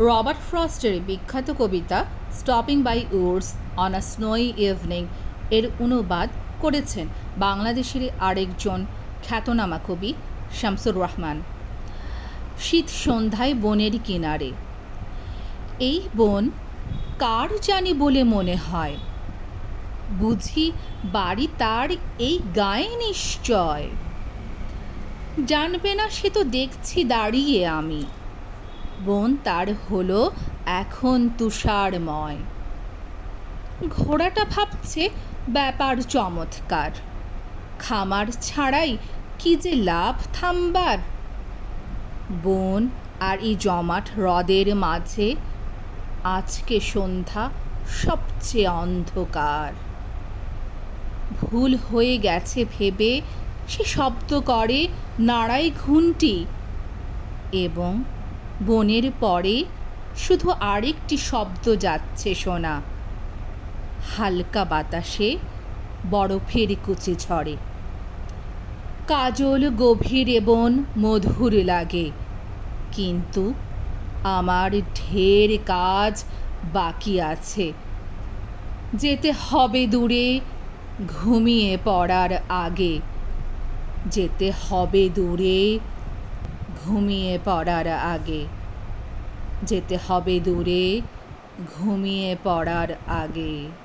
Robert ফ্রস্টের বিখ্যাত কবিতা stopping by woods on a snowy evening এর অনুবাদ করেছেন বাংলাদেশের আরেকজন খ্যাতনামা কবি শামসুর রহমান। শীত সন্ধ্যায় বনের কিনারে, এই বন কার জানি বলে মনে হয়? বুঝি বাড়ি তার এই গায়ে নিশ্চয়। জানবে না সে তো দেখছি দাঁড়িয়ে আমি। বন তার হলো এখন তুষারময়। ঘোড়াটা ভাবছে ব্যাপার চমৎকার। খামার ছাড়াই কি যে লাভ থামবার? বন আর এই জমাট হ্রদের মাঝে আজকে সন্ধ্যা সবচেয়ে অন্ধকার। ভুল হয়ে গেছে ভেবে সে শব্দ করে, নাড়াই ঘুন্টি এবং বনের পরে শুধু আরেকটি শব্দ যাচ্ছে শোনা হালকা বাতাসে বরফের কুচি ঝরে। কাজল গভীর এবং মধুর লাগে, কিন্তু আমার ঢের কাজ বাকি আছে। যেতে হবে দূরে, ঘুমিয়ে পড়ার আগে। যেতে হবে দূরে ঘুমিয়ে পড়ার আগে। যেতে হবে দূরে ঘুমিয়ে পড়ার আগে।